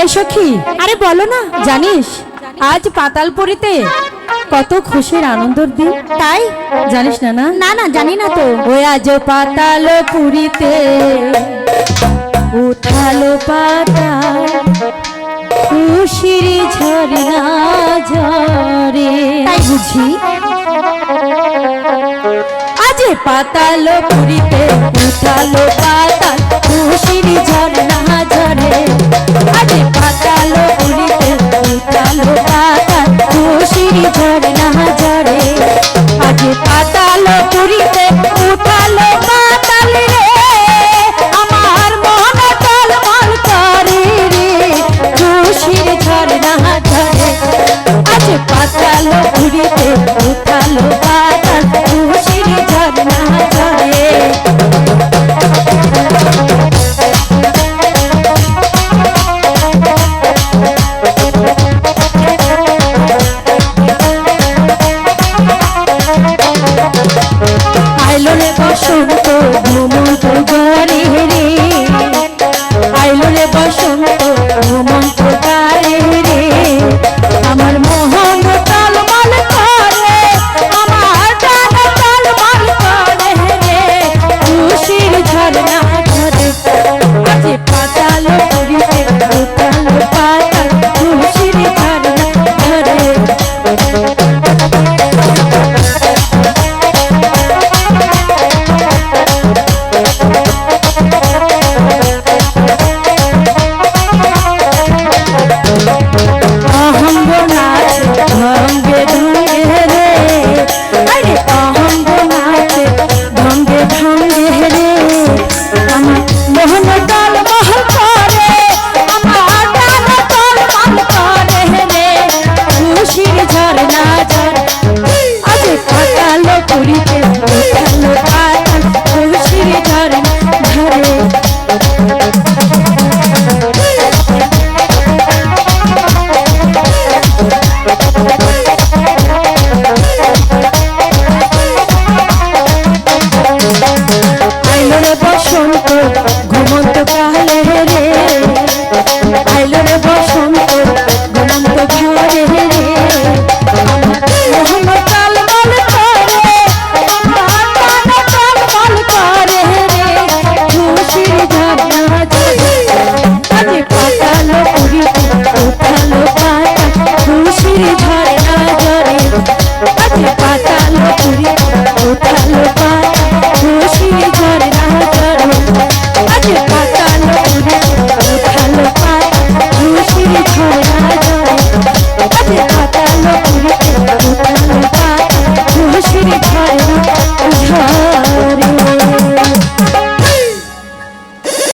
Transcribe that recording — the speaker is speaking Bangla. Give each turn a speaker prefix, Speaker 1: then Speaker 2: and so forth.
Speaker 1: এই সখী আরে বলো না জানিস আজ পাতালপুরিতে কত খুশির আনন্দর দিন। তাই জানিস না না?
Speaker 2: না না জানি না তো।
Speaker 1: ওই আজ পাতাল পুরীতে উঠালো পাতাল খুশির ঝরনা ঝরে।
Speaker 2: তাই বুঝি।
Speaker 1: আজ পাতাল পুরীতে উঠালো পাতাল খুশির ঝরনা ঝরে। আজ পাতাল পুরীতে, উঠালো পাতাল রে। আমার মন টলমল করে রে। খুশির ঝরনা ঝরে, আজ পাতাল পুরীতে i'm Come on. বসন্ত ঘুমন্ত কালে রে। আইলো রে বসন্ত